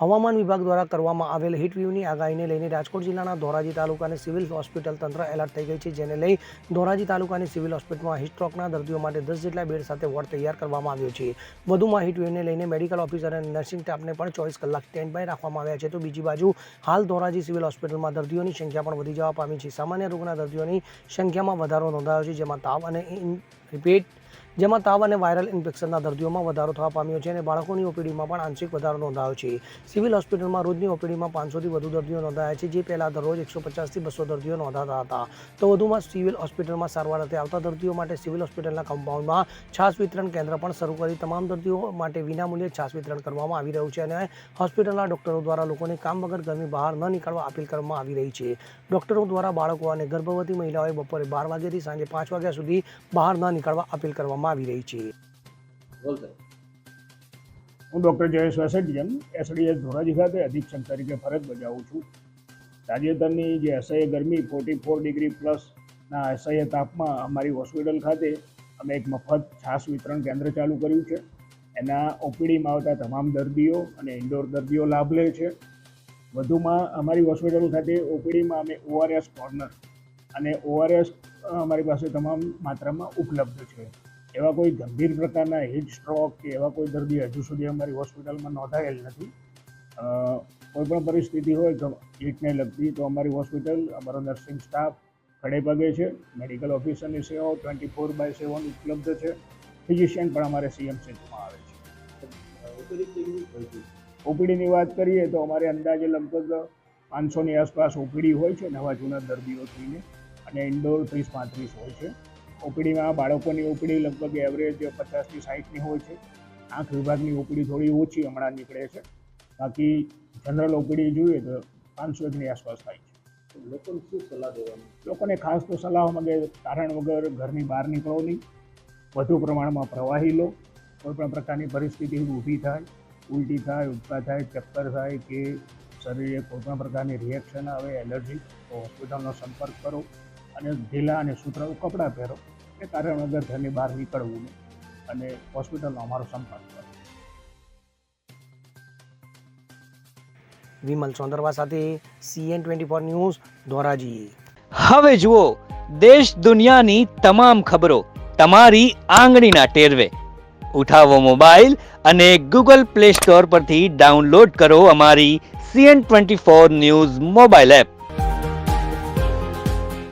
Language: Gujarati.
હવામાન વિભાગ દ્વારા કરવામાં આવેલ હીટ વેવની આગાહીને લઈને રાજકોટ જિલ્લાના ધોરાજી તાલુકાની સિવિલ હોસ્પિટલ તંત્ર એલર્ટ થઈ ગઈ છે, જેને લઈ ધોરાજી તાલુકાની સિવિલ હોસ્પિટલમાં હીટ સ્ટ્રોકના દર્દીઓ માટે દસ જેટલા બેડ સાથે વોર્ડ તૈયાર કરવામાં આવ્યો છે. વધુમાં હીટ વેવને લઈને મેડિકલ ઓફિસર અને નર્સિંગ સ્ટાફને પણ ચોવીસ કલાક સ્ટેન્ડ રાખવામાં આવ્યા છે. તો બીજી બાજુ હાલ ધોરાજી સિવિલ હોસ્પિટલમાં દર્દીઓની સંખ્યા પણ વધી જવા પામી છે. સામાન્ય રોગના દર્દીઓની સંખ્યામાં વધારો નોંધાયો છે, જેમાં તાવ અને રિપીટ, જેમાં તાવ અને વાયરલ ઇન્ફેક્શનના દર્દીઓમાં વધારો થવા પામ્યો છે અને બાળકોની ઓપીડીમાં પણ આંશિક વધારો નોંધાયો છે. સિવિલ હોસ્પિટલમાં રોજની ઓપીડીમાં પાંચસોથી વધુ દર્દીઓ નોંધાયા છે, જે પહેલાં દરરોજ એકસો પચાસથી બસો દર્દીઓ નોંધાતા હતા. તો વધુમાં સિવિલ હોસ્પિટલમાં સારવાર અર્થે આવતા દર્દીઓ માટે સિવિલ હોસ્પિટલના કમ્પાઉન્ડમાં છાસ વિતરણ કેન્દ્ર પણ શરૂ કરી તમામ દર્દીઓ માટે વિનામૂલ્યે છાસ વિતરણ કરવામાં આવી રહ્યું છે અને હોસ્પિટલના ડોક્ટરો દ્વારા લોકોને કામ વગર ઘરની બહાર ન નીકળવા અપીલ કરવામાં આવી રહી છે. ડોક્ટરો દ્વારા બાળકો અને ગર્ભવતી મહિલાઓએ બપોરે બાર વાગ્યાથી સાંજે પાંચ વાગ્યા સુધી બહાર ન નીકળવા અપીલ કરવામાં આવી રહી છે. હું ડૉક્ટર જયેશ વસેટિયન એસડીએસ ધોરાજી ખાતે અધિક્ષક તરીકે ફરજ બજાવું છું. તાજેતરની જે અસહ્ય ગરમી ફોર્ટી ફોર ડિગ્રી પ્લસના અસહ્ય તાપમાં અમારી હોસ્પિટલ ખાતે અમે એક મફત છાશ વિતરણ કેન્દ્ર ચાલુ કર્યું છે. એના ઓપીડીમાં આવતા તમામ દર્દીઓ અને ઇન્ડોર દર્દીઓ લાભ લે છે. વધુમાં અમારી હોસ્પિટલ ખાતે ઓપીડીમાં અમે ઓઆરએસ કોર્નર અને ઓઆરએસ અમારી પાસે તમામ માત્રામાં ઉપલબ્ધ છે. એવા કોઈ ગંભીર પ્રકારના હીટ સ્ટ્રોક કે એવા કોઈ દર્દી હજુ સુધી અમારી હોસ્પિટલમાં નોંધાયેલ નથી. કોઈ પણ પરિસ્થિતિ હોય હીટને લગતી તો અમારી હોસ્પિટલ, અમારો નર્સિંગ સ્ટાફ ખડે પગે છે. મેડિકલ ઓફિસરની સેવાઓ ટ્વેન્ટી ફોર બાય સેવન ઉપલબ્ધ છે. ફિઝિશિયન પણ અમારે સીએમસીમાં આવે છે. ઓપીડીની વાત કરીએ તો અમારે અંદાજે લગભગ પાંચસોની આસપાસ ઓપીડી હોય છે નવા જૂના દર્દીઓ થઈને. અને ઇન્ડોર ત્રીસ પાંત્રીસ હોય છે. ઓપીડીમાં બાળકોની ઓપીડી લગભગ એવરેજ પચાસથી સાઠની હોય છે. આંખ વિભાગની ઓપીડી થોડી ઓછી હમણાં નીકળે છે. બાકી જનરલ ઓપીડી જોઈએ તો પાંચસો એકની આસપાસ થાય છે. લોકોને શું સલાહ દેવાની? લોકોને ખાસ તો સલાહ કે કારણ વગર ઘરની બહાર નીકળો નહીં. વધુ પ્રમાણમાં પ્રવાહી લો. કોઈપણ પ્રકારની પરિસ્થિતિ ઊભી થાય ઉલટી થાય ઉબકા થાય ચક્કર થાય કે શરીરે કોઈપણ પ્રકારની રિએક્શન આવે એલર્જી તો હોસ્પિટલનો સંપર્ક કરો. અને ઢીલા અને સુતરાઉ કપડાં પહેરો એ કારણ વગર ઘરની બહાર નીકળવું નહીં. અને હોસ્પિટલનો અમારો સંપર્ક કરો. વિમલ સોંદરવા સાથે CN twenty four news Dhoraji. હવે જુઓ દેશ દુનિયાની તમામ ખબરો તમારી આંગળીના ટેરવે. ઉઠાવો મોબાઈલ અને ગૂગલ પ્લે સ્ટોર પરથી ડાઉનલોડ કરો અમારી CN twenty four news mobile app.